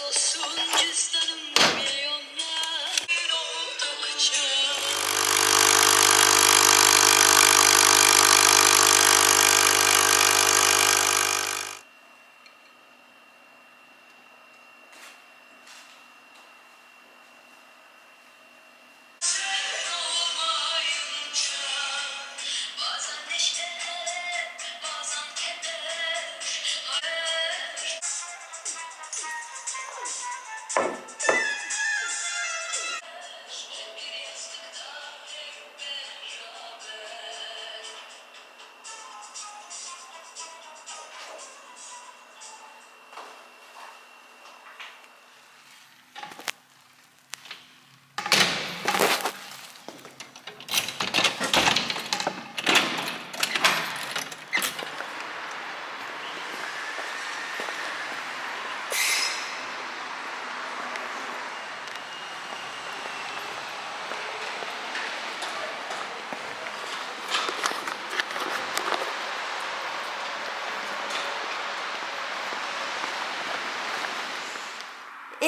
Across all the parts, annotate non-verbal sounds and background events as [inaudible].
olsun cüzdanımda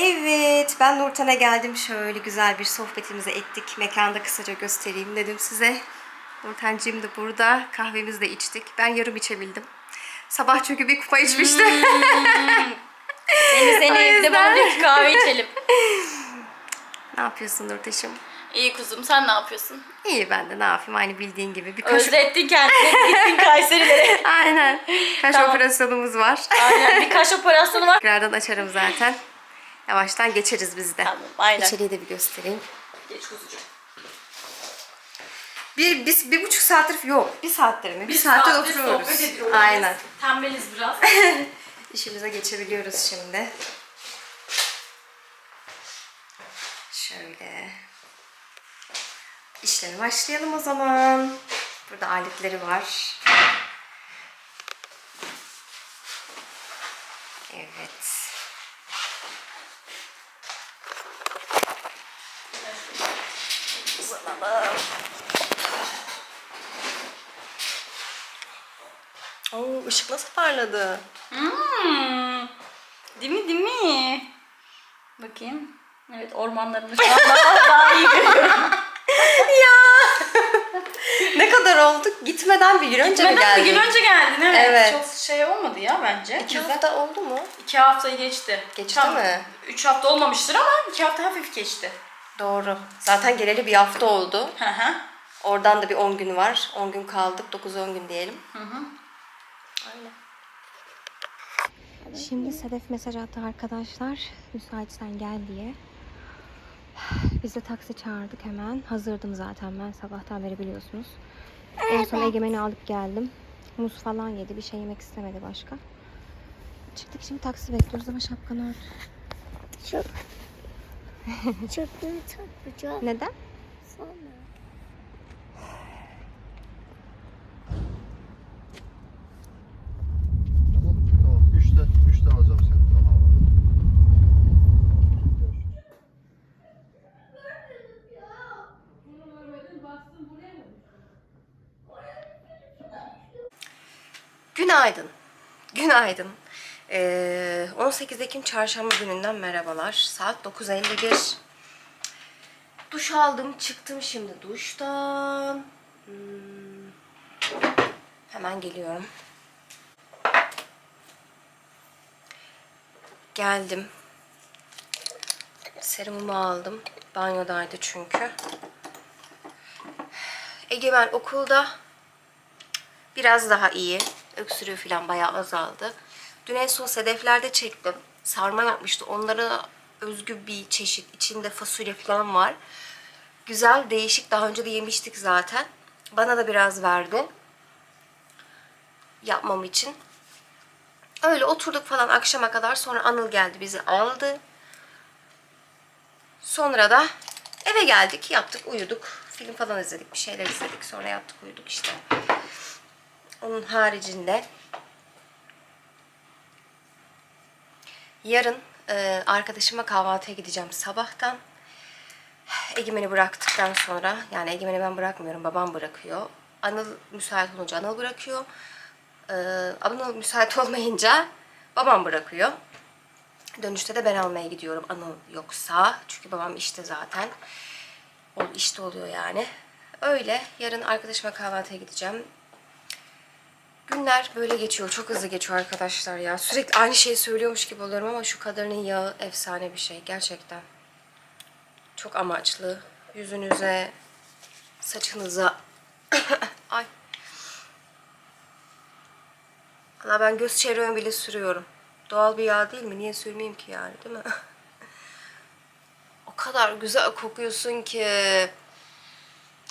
Evet, ben Nurten'e geldim. Şöyle güzel bir sohbetimizi ettik. Mekanda kısaca göstereyim dedim size. Nurten'cim de burada. Kahvemizi de içtik. Ben yarım içebildim. Sabah çünkü bir kupa içmiştim. Seni seni O evde bana bir kahve içelim. ne yapıyorsun Nurteş'im? İyi kuzum sen ne yapıyorsun? İyi ben de ne yapayım aynı bildiğin gibi. Bir kaş... Özlettin kendini. Gittin Kayserilere. [laughs] Aynen. Kaş Tamam. operasyonumuz var. Aynen bir kaş operasyonu var. Tekrardan açarım zaten. Yavaştan geçeriz biz de. Tamam aynen. İçeriği de bir göstereyim. Geç kuzucuğum. Bir, biz bir buçuk saattir yok. Bir saattir mi? Bir, saattir oturuyoruz. Aynen. Tembeliz biraz. [laughs] İşimize geçebiliyoruz şimdi. Şöyle. İşleme başlayalım o zaman. Burada aletleri var. Evet. Uzanalım. Oo, ışık nasıl parladı? Hmm. Değil mi değil mi? Bakayım. Evet ormanlarını şu an daha, [laughs] daha iyi görüyorum. ya. ne kadar oldu? Gitmeden bir gün önce mi Gitmeden geldin? bir gün önce geldin evet. Evet. Çok şey olmadı ya bence. İki Güzel. hafta oldu mu? İki haftayı geçti. Geçti mi? Üç hafta olmamıştır ama iki hafta hafif geçti. Doğru. Zaten geleli bir hafta oldu. Hı hı. Oradan da bir 10 gün var. 10 gün kaldık. 9-10 gün diyelim. Hı hı. Aynen. Şimdi Sedef mesaj attı arkadaşlar. Müsaitsen gel diye. Biz de taksi çağırdık hemen. Hazırdım zaten ben sabahtan beri biliyorsunuz. En son Egemen'i alıp geldim. Muz falan yedi. Bir şey yemek istemedi başka. Çıktık şimdi taksi bekliyoruz ama şapkanı ört. Çok çok takacağım Neden? sonra. Tamam, tamam. Üçte, üçte alacağım seni. Tamam. Günaydın. Günaydın. Ee, 18 Ekim Çarşamba gününden merhabalar. Saat 9.51. Duş aldım, çıktım şimdi duştan. Hmm. Hemen geliyorum. Geldim. Serumumu aldım. Banyodaydı çünkü. Egemen okulda biraz daha iyi. Öksürüğü falan bayağı azaldı. Dün en son sedeflerde çektim. Sarma yapmıştı. Onlara özgü bir çeşit. içinde fasulye falan var. Güzel, değişik. Daha önce de yemiştik zaten. Bana da biraz verdi. Yapmam için. Öyle oturduk falan akşama kadar. Sonra Anıl geldi bizi aldı. Sonra da eve geldik, yaptık, uyuduk. Film falan izledik, bir şeyler izledik. Sonra yattık, uyuduk işte. Onun haricinde yarın e, arkadaşıma kahvaltıya gideceğim sabahtan. Egemen'i bıraktıktan sonra yani Egemen'i ben bırakmıyorum babam bırakıyor. Anıl müsait olunca Anıl bırakıyor. Ee, Anıl müsait [laughs] olmayınca babam bırakıyor. Dönüşte de ben almaya gidiyorum Anıl yoksa. Çünkü babam işte zaten. O işte oluyor yani. Öyle. Yarın arkadaşıma kahvaltıya gideceğim. Günler böyle geçiyor. Çok hızlı geçiyor arkadaşlar ya. Sürekli aynı şeyi söylüyormuş gibi oluyorum ama şu kadarının yağı efsane bir şey. Gerçekten. Çok amaçlı. Yüzünüze, saçınıza. [coughs] Ay. Valla ben göz çevreme bile sürüyorum. Doğal bir yağ değil mi? Niye sürmeyeyim ki yani değil mi? [laughs] o kadar güzel kokuyorsun ki.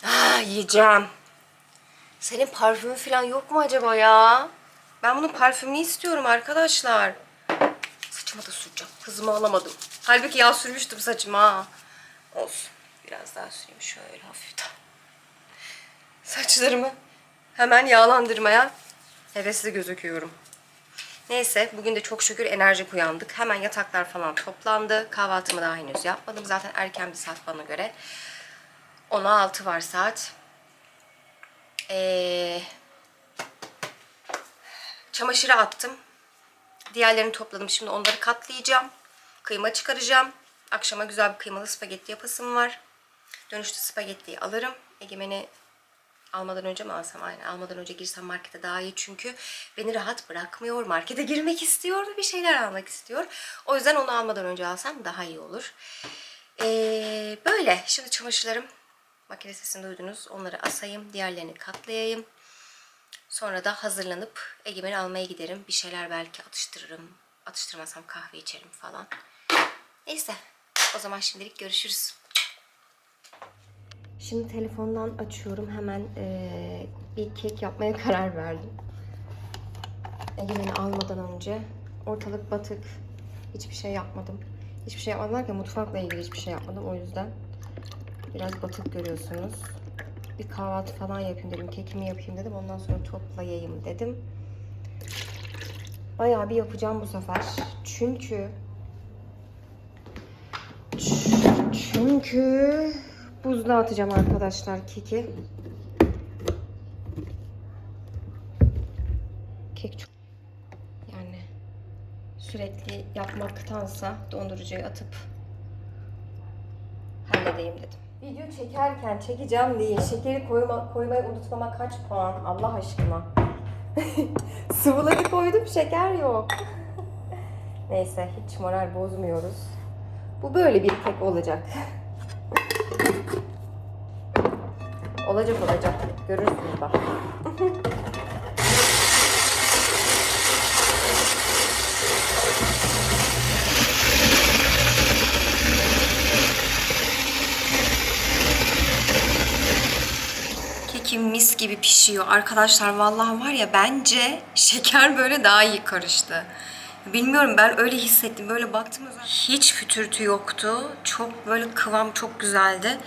Ah, yiyeceğim. Senin parfümün falan yok mu acaba ya? Ben bunun parfümünü istiyorum arkadaşlar. Saçıma da süreceğim. Hızımı alamadım. Halbuki yağ sürmüştüm saçıma. Olsun. Biraz daha süreyim şöyle hafiften. Saçlarımı hemen yağlandırmaya hevesli gözüküyorum. Neyse bugün de çok şükür enerjik uyandık. Hemen yataklar falan toplandı. Kahvaltımı daha henüz yapmadım. Zaten erken bir saat bana göre. 10'a 6 var saat. Ee, çamaşırı attım. Diğerlerini topladım. Şimdi onları katlayacağım. Kıyma çıkaracağım. Akşama güzel bir kıymalı spagetti yapasım var. Dönüşte spagettiyi alırım. Egemen'i almadan önce mi alsam? Aynen almadan önce girsem markete daha iyi çünkü beni rahat bırakmıyor. Markete girmek istiyor ve bir şeyler almak istiyor. O yüzden onu almadan önce alsam daha iyi olur. Ee, böyle. Şimdi çamaşırlarım makine sesini duydunuz. Onları asayım. Diğerlerini katlayayım. Sonra da hazırlanıp Egemen'i almaya giderim. Bir şeyler belki atıştırırım. Atıştırmasam kahve içerim falan. Neyse. O zaman şimdilik görüşürüz. Şimdi telefondan açıyorum. Hemen eee, bir kek yapmaya karar verdim. Egemen'i almadan önce. Ortalık batık. Hiçbir şey yapmadım. Hiçbir şey yapmadım derken mutfakla ilgili hiçbir şey yapmadım. O yüzden biraz batık görüyorsunuz. Bir kahvaltı falan yapayım dedim. Kekimi yapayım dedim. Ondan sonra toplayayım dedim. Bayağı bir yapacağım bu sefer. Çünkü çünkü buzluğa atacağım arkadaşlar keki. Kek çok yani sürekli yapmaktansa dondurucuya atıp halledeyim dedim. Video çekerken çekeceğim diye şekeri koyma, koymayı unutmama kaç puan Allah aşkına. [laughs] Sıvıları koydum şeker yok. [laughs] Neyse hiç moral bozmuyoruz. Bu böyle bir kek olacak. [laughs] olacak olacak. Görürsünüz bak. Kekim mis gibi pişiyor. Arkadaşlar vallahi var ya bence şeker böyle daha iyi karıştı. Bilmiyorum ben öyle hissettim. Böyle baktım hiç fütürtü yoktu. Çok böyle kıvam çok güzeldi.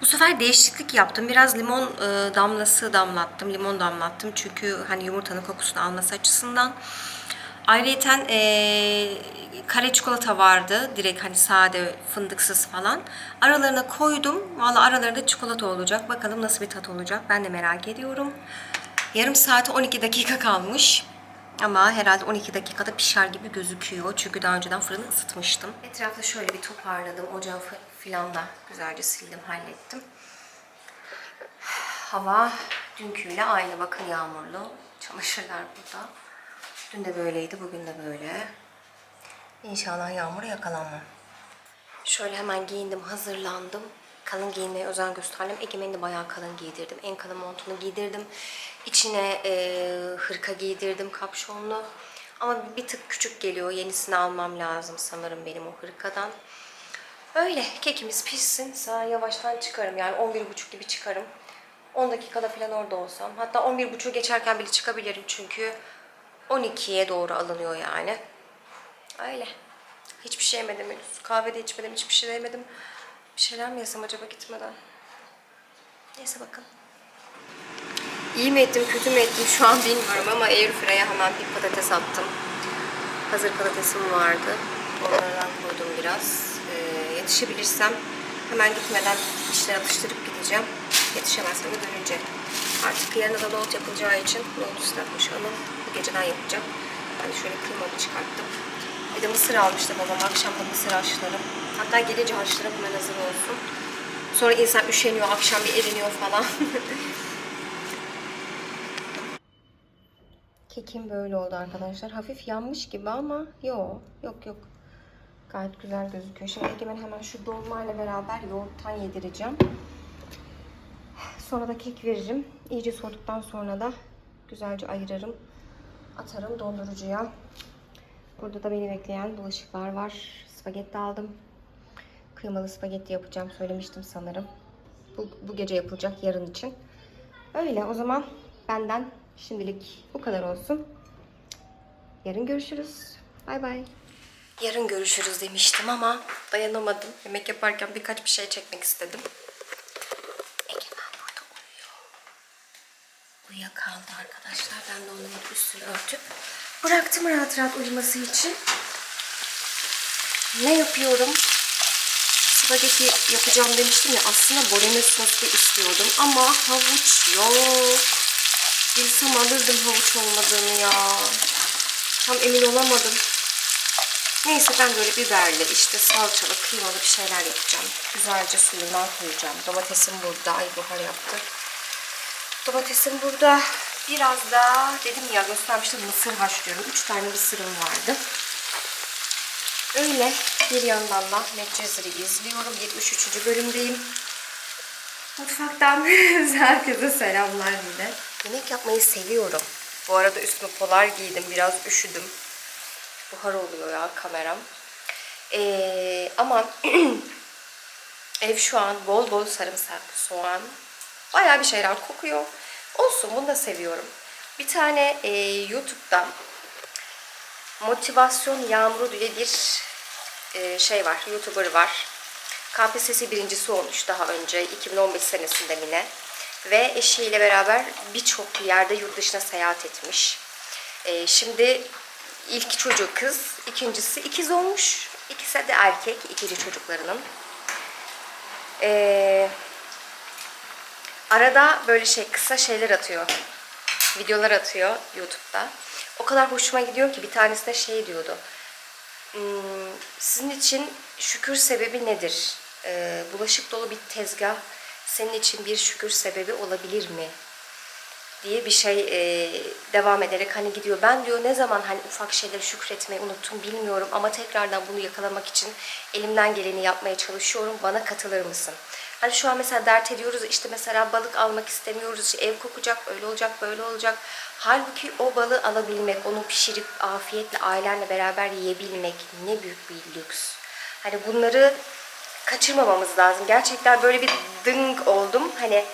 Bu sefer değişiklik yaptım. Biraz limon e, damlası damlattım. Limon damlattım. Çünkü hani yumurtanın kokusunu alması açısından. Ayrıca eee kare çikolata vardı. Direkt hani sade, fındıksız falan. Aralarına koydum. Valla aralarında çikolata olacak. Bakalım nasıl bir tat olacak. Ben de merak ediyorum. Yarım saate 12 dakika kalmış. Ama herhalde 12 dakikada pişer gibi gözüküyor. Çünkü daha önceden fırını ısıtmıştım. Etrafta şöyle bir toparladım. Ocağı filan da güzelce sildim, hallettim. Hava dünküyle aynı. Bakın yağmurlu. Çamaşırlar burada. Dün de böyleydi, bugün de böyle. İnşallah yağmura yakalanmam. Şöyle hemen giyindim, hazırlandım. Kalın giyinmeye özen gösterdim. Egemen'i de bayağı kalın giydirdim. En kalın montunu giydirdim. İçine e, hırka giydirdim, kapşonlu. Ama bir tık küçük geliyor. Yenisini almam lazım sanırım benim o hırkadan. Öyle kekimiz pişsin. Sana yavaştan çıkarım. Yani 11.30 gibi çıkarım. 10 dakikada falan orada olsam. Hatta 11.30 geçerken bile çıkabilirim çünkü 12'ye doğru alınıyor yani. Öyle. Hiçbir şey yemedim. Kahve de içmedim, hiçbir şey de yemedim. Bir şeyler mi yesem acaba gitmeden? Neyse bakın. İyi mi ettim, kötü mü ettim şu an bilmiyorum ama Airfryer'a hemen bir patates attım. Hazır patatesim vardı. Onlardan koydum biraz. Ee, yetişebilirsem Hemen gitmeden işleri atıştırıp gideceğim. Yetişemezsem de dönünce. Artık yarın da nohut yapılacağı için nohut ıslatmış ama bu geceden yapacağım. Ben de şöyle kıymamı çıkarttım. Bir de mısır almıştı babam. Akşam da mısır haşlarım. Hatta gelince haşlarım hemen hazır olsun. Sonra insan üşeniyor, akşam bir eriniyor falan. [laughs] Kekim böyle oldu arkadaşlar. Hafif yanmış gibi ama yok, yok yok. Gayet güzel gözüküyor. Şimdi Egemen hemen şu dolmayla beraber yoğurttan yedireceğim. Sonra da kek veririm. İyice soğuduktan sonra da güzelce ayırırım. Atarım dondurucuya. Burada da beni bekleyen bulaşıklar var. Spagetti aldım. Kıymalı spagetti yapacağım. Söylemiştim sanırım. Bu, bu gece yapılacak yarın için. Öyle o zaman benden şimdilik bu kadar olsun. Yarın görüşürüz. Bay bay. Yarın görüşürüz demiştim ama dayanamadım. Yemek yaparken birkaç bir şey çekmek istedim. Egemen burada uyuyor. Uyuyakaldı arkadaşlar. Ben de onun üstünü örtüp bıraktım rahat rahat uyuması için. Ne yapıyorum? Spagetti yapacağım demiştim ya. Aslında bolognese soslu istiyordum ama havuç yok. Bilsem alırdım havuç olmadığını ya. Tam emin olamadım. Neyse ben böyle biberli, işte salçalı, kıymalı bir şeyler yapacağım. Güzelce suyundan koyacağım. Domatesim burada. Ay buhar yaptı. Domatesim burada. Biraz da dedim ya göstermiştim mısır haşlıyorum. Üç tane mısırım vardı. Öyle bir yandan da Medcezir'i izliyorum. 73. bölümdeyim. Mutfaktan [laughs] herkese selamlar yine. Yemek yapmayı seviyorum. Bu arada üstüme polar giydim. Biraz üşüdüm. Buhar oluyor ya kameram. Ee, ama [clears throat] ev şu an bol bol sarımsak, soğan. Bayağı bir şeyler kokuyor. Olsun bunu da seviyorum. Bir tane e, YouTube'dan Motivasyon Yağmuru diye bir e, şey var, YouTuber var. KPSS birincisi olmuş daha önce, 2015 senesinde yine. Ve eşiyle beraber birçok yerde yurt dışına seyahat etmiş. E, şimdi ilk çocuğu kız, ikincisi ikiz olmuş. İkisi de erkek, ikinci çocuklarının. E, arada böyle şey kısa şeyler atıyor videolar atıyor YouTube'da. O kadar hoşuma gidiyor ki bir tanesi de şey diyordu. "Hmm, sizin için şükür sebebi nedir? Ee, bulaşık dolu bir tezgah senin için bir şükür sebebi olabilir mi? Diye bir şey e, devam ederek hani gidiyor. Ben diyor ne zaman hani ufak şeyleri şükretmeyi unuttum bilmiyorum ama tekrardan bunu yakalamak için elimden geleni yapmaya çalışıyorum. Bana katılır mısın? Hani şu an mesela dert ediyoruz işte mesela balık almak istemiyoruz. ev kokacak, öyle olacak, böyle olacak. Halbuki o balığı alabilmek, onu pişirip afiyetle ailenle beraber yiyebilmek ne büyük bir lüks. Hani bunları kaçırmamamız lazım. Gerçekten böyle bir dıng oldum. Hani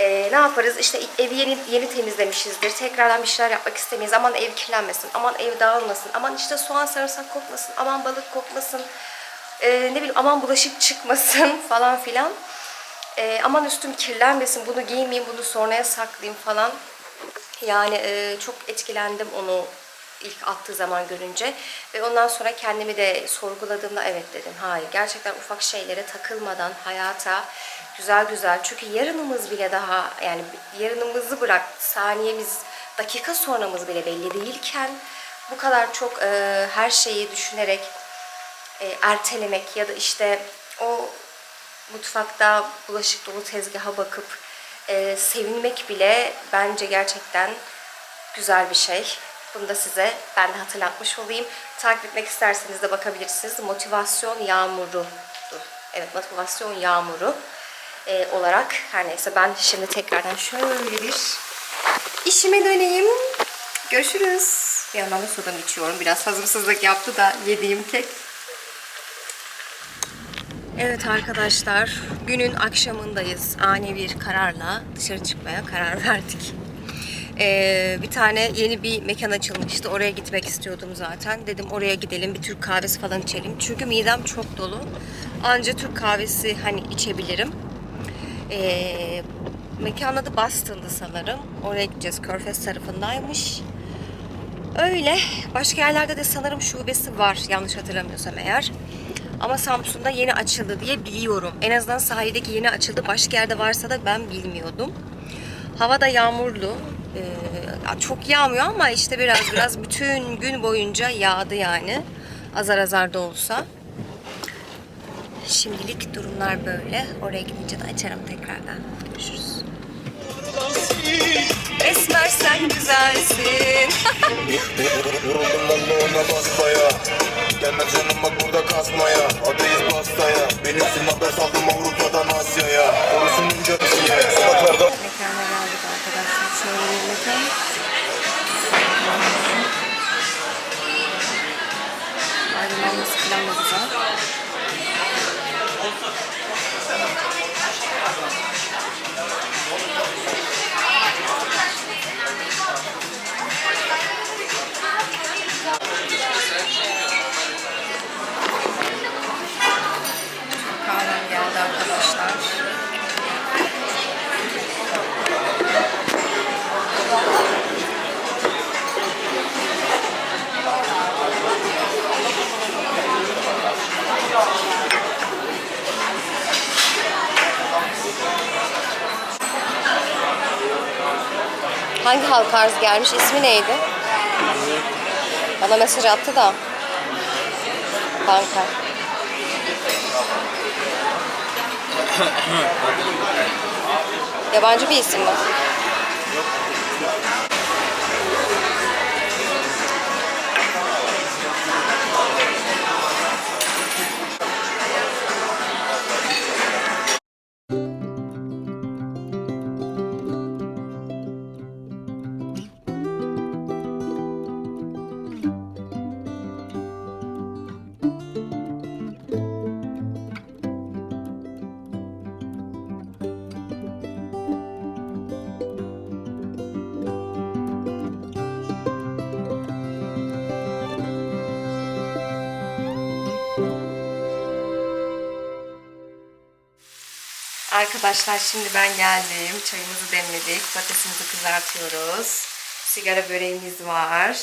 e, ne yaparız? İşte evi yeni yeni temizlemişizdir. Tekrardan bir şeyler yapmak istemeyiz. Aman ev kirlenmesin. Aman ev dağılmasın. Aman işte soğan sarımsak kokmasın. Aman balık kokmasın. E, ne bileyim aman bulaşık çıkmasın [laughs] falan filan. E, aman üstüm kirlenmesin. Bunu giymeyeyim. Bunu sonraya saklayayım falan. Yani e, çok etkilendim onu ilk attığı zaman görünce ve ondan sonra kendimi de sorguladığımda evet dedim hayır gerçekten ufak şeylere takılmadan hayata güzel güzel çünkü yarınımız bile daha yani yarınımızı bırak saniyemiz dakika sonramız bile belli değilken bu kadar çok e, her şeyi düşünerek e, ertelemek ya da işte o mutfakta bulaşık dolu tezgaha bakıp e, sevinmek bile bence gerçekten güzel bir şey. Bunu da size ben de hatırlatmış olayım. Takip etmek isterseniz de bakabilirsiniz. Motivasyon yağmuru. Evet motivasyon yağmuru e, olarak. Her neyse ben şimdi tekrardan şöyle bir işime döneyim. Görüşürüz. Bir yandan da sodamı içiyorum. Biraz hazımsızlık yaptı da yediğim kek. Evet arkadaşlar, günün akşamındayız. Ani bir kararla dışarı çıkmaya karar [laughs] verdik. Ee, bir tane yeni bir mekan açılmıştı. Oraya gitmek istiyordum zaten. Dedim oraya gidelim, bir Türk kahvesi falan içelim. Çünkü midem çok dolu. Anca Türk kahvesi hani içebilirim. Ee, mekanın adı Boston'dı sanırım. Oraya gideceğiz. Körfez tarafındaymış. Öyle. Başka yerlerde de sanırım şubesi var. Yanlış hatırlamıyorsam eğer. Ama Samsun'da yeni açıldı diye biliyorum. En azından sahildeki yeni açıldı. Başka yerde varsa da ben bilmiyordum. Hava da yağmurlu. Ee, çok yağmıyor ama işte biraz biraz bütün gün boyunca yağdı yani. Azar azar da olsa. Şimdilik durumlar böyle. Oraya gidince de açarım tekrardan. Görüşürüz. Esmer sen güzelsin. Valla ona basmaya Gelme canım bak burada kasmaya Adayız bastaya Benimsin haber saldım Avrupa'dan Asya'ya Korusun ince pisiye Sokaklarda Mekana geldik arkadaşlar. Şöyle bir mekan. Aydınlanması falan da güzel. Hangi halka arz gelmiş? İsmi neydi? Bana mesaj attı da. Banka. [coughs] Yabancı bir isim mi? Arkadaşlar şimdi ben geldim. Çayımızı demledik. Patatesimizi kızartıyoruz. Sigara böreğimiz var.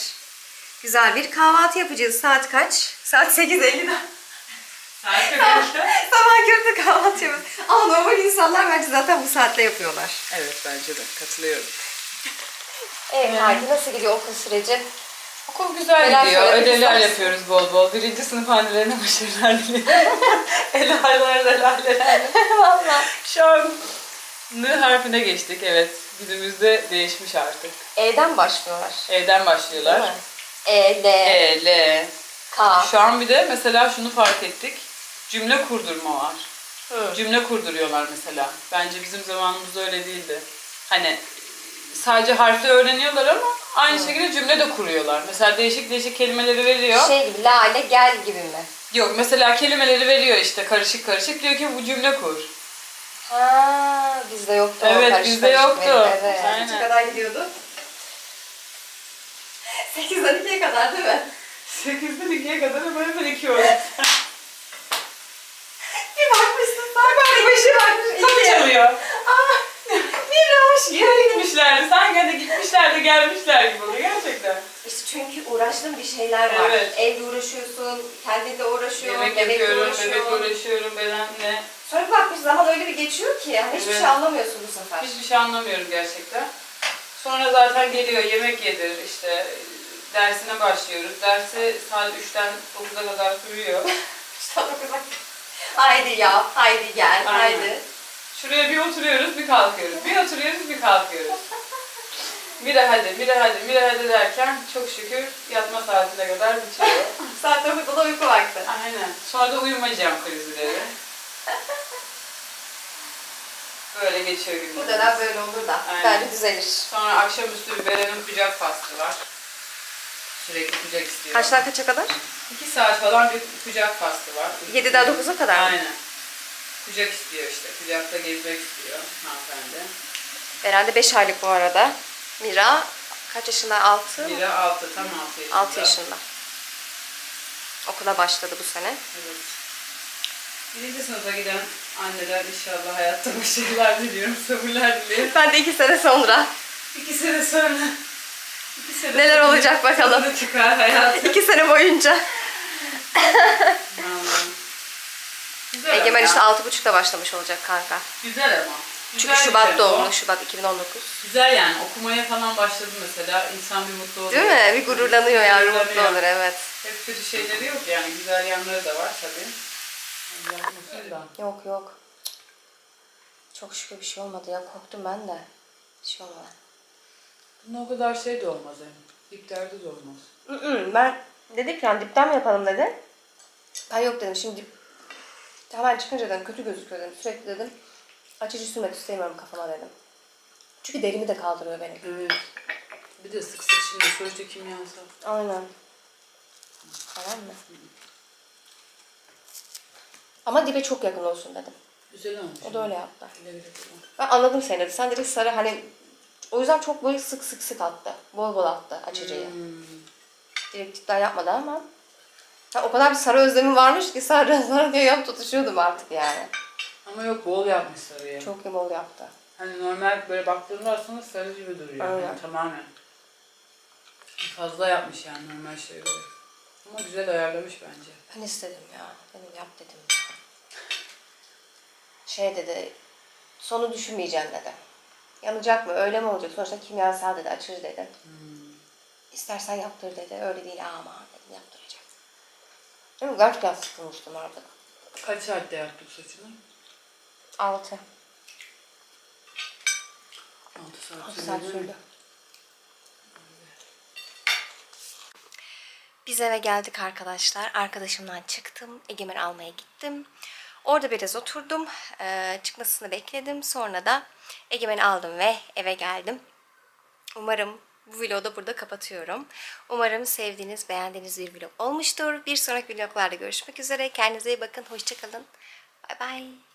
Güzel bir kahvaltı yapacağız. Saat kaç? Saat 8.50'de. Sabah köründe kahvaltı yapıyoruz. Ama normal insanlar bence zaten bu saatte yapıyorlar. Evet bence de katılıyorum. Evet, Haydi nasıl gidiyor okul süreci? Okul güzel Neler gidiyor. söylemek Ödevler istersin? yapıyoruz bol bol. Birinci sınıf annelerine başarılar diliyorum. [laughs] Elaller, elaller. [laughs] Valla. Şu an N harfine geçtik. Evet. Günümüzde değişmiş artık. E'den başlıyorlar. Evden başlıyorlar. Değil mi? E, L, E, L. K. Şu an bir de mesela şunu fark ettik. Cümle kurdurma var. Hı. Cümle kurduruyorlar mesela. Bence bizim zamanımızda öyle değildi. Hani sadece harfleri öğreniyorlar ama aynı şekilde cümle de kuruyorlar. Mesela değişik değişik kelimeleri veriyor. Şey gibi, lale gel gibi mi? Yok mesela kelimeleri veriyor işte karışık karışık. Diyor ki bu cümle kur. Ha, bizde yoktu o Evet, karışık bizde karışık yoktu. benim, Evet. Aynen. Kaça kadar gidiyordu? [laughs] 8'den 2'ye kadar değil mi? 8'den 2'ye kadar ama hemen 2 öğretmen. Bir bakmışsın saat kaç başı bakmış. Kapı çalıyor. Aa, bir hoş Yere gitmişlerdi. Sanki hani gitmişler de gelmişler gibi oluyor gerçekten. İşte çünkü uğraştığın bir şeyler var. Evet. Evle uğraşıyorsun, kendinle uğraşıyorsun, Yemek bebekle yapıyorum, uğraşıyorsun. bebek uğraşıyorum, bedenle. Sonra bir bakmış zaman öyle bir geçiyor ki yani hiçbir Evet. şey anlamıyorsun bu sefer. Hiçbir şey anlamıyorum gerçekten. Sonra zaten geliyor yemek yedir işte dersine başlıyoruz. Dersi saat 3'ten 9'a kadar sürüyor. [laughs] İşte o kadar. haydi yap, haydi gel, Aynen. haydi. Şuraya bir oturuyoruz, bir kalkıyoruz. Bir oturuyoruz, bir kalkıyoruz. Bire hadi, bire hadi, bire hadi derken çok şükür yatma saatine kadar bitiyor. [laughs] Saat 9'da da uyku vakti. Aynen. Sonra da uyumayacağım krizleri. Böyle geçiyor günler. Bu dönem böyle olur da Aynen. bence düzelir. Sonra akşamüstü Beren'in kucak faslı var. Sürekli kucak istiyor. Kaçtan kaça kadar? 2 saat falan bir kucak faslı var. 7'den 9'a kadar mı? Aynen. Kucak istiyor işte. Kucakta gezmek istiyor hanımefendi. Beren de 5 aylık bu arada. Mira kaç yaşında? 6 Biri 6, tam 6 yaşında. 6 yaşında. Okula başladı bu sene. Evet. Birinci sınıfa giden anneler inşallah hayatta başarılar diliyorum, sabırlar diliyorum. Ben de 2 sene sonra. İki sene sonra... iki sene Neler sonra olacak bakalım. tadını çıkar hayatı. 2 sene boyunca. [laughs] Güzel Egemen ama işte ya. 6.30'da başlamış olacak kanka. Güzel ama. Çünkü Güzel Şubat şey doğumlu, o. Şubat 2019. Güzel yani okumaya falan başladı mesela insan bir mutlu oluyor. Değil mi? Bir gururlanıyor yani, mutlu Gururlanıyor. olur evet. Hep kötü şeyleri yok yani güzel yanları da var tabii. Yok yok. Çok şükür bir şey olmadı ya. Korktum ben de. Bir şey olmadı. Bunda o kadar şey de olmaz yani. Dip derdi de olmaz. Ben dedik yani dipten mi yapalım dedi. Ben yok dedim şimdi dip hemen çıkınca dedim kötü gözüküyor dedim. Sürekli dedim açıcı sürmek istemiyorum kafama dedim. Çünkü derimi de kaldırıyor benim. Evet. Bir de sık sık şimdi sonuçta kimyasal. Aynen. Tamam mı? Ama dibe çok yakın olsun dedim. Güzel olmuş. O da öyle yaptı. Ben anladım seni dedi. Sen direkt sarı hani o yüzden çok böyle sık sık sık attı. Bol bol attı açıcıyı. Hmm. Direkt cidden yapmadı ama. Ha, o kadar bir sarı özlemim varmış ki sarı sarı diye [laughs] yap tutuşuyordum artık yani. Ama yok bol yapmış sarıya. Çok iyi bol yaptı. Hani normal böyle baktığında aslında sarı gibi duruyor. Aynen. Yani tamamen. Fazla yapmış yani normal şeye göre. Ama güzel ayarlamış bence. Ben istedim ya. Dedim yap dedim. [laughs] Şey dedi. Sonu düşünmeyeceğim dedi. Yanacak mı? Öyle mi olacak? Sonuçta kimyasal dedi. Açıcı dedi. İstersen yaptır dedi. Öyle değil ama dedim yaptıracağım. Değil mi? Gerçekten sıkılmıştım artık. Kaç saatte yaptın saçını? Altı. 6 saat Altı saat sürdü. Biz eve geldik arkadaşlar. Arkadaşımdan çıktım. Egemen almaya gittim. Orada biraz oturdum. Ee, çıkmasını bekledim. Sonra da Egemen'i aldım ve eve geldim. Umarım bu vlogu da burada kapatıyorum. Umarım sevdiğiniz, beğendiğiniz bir vlog olmuştur. Bir sonraki vloglarda görüşmek üzere. Kendinize iyi bakın. Hoşçakalın. Bay bay.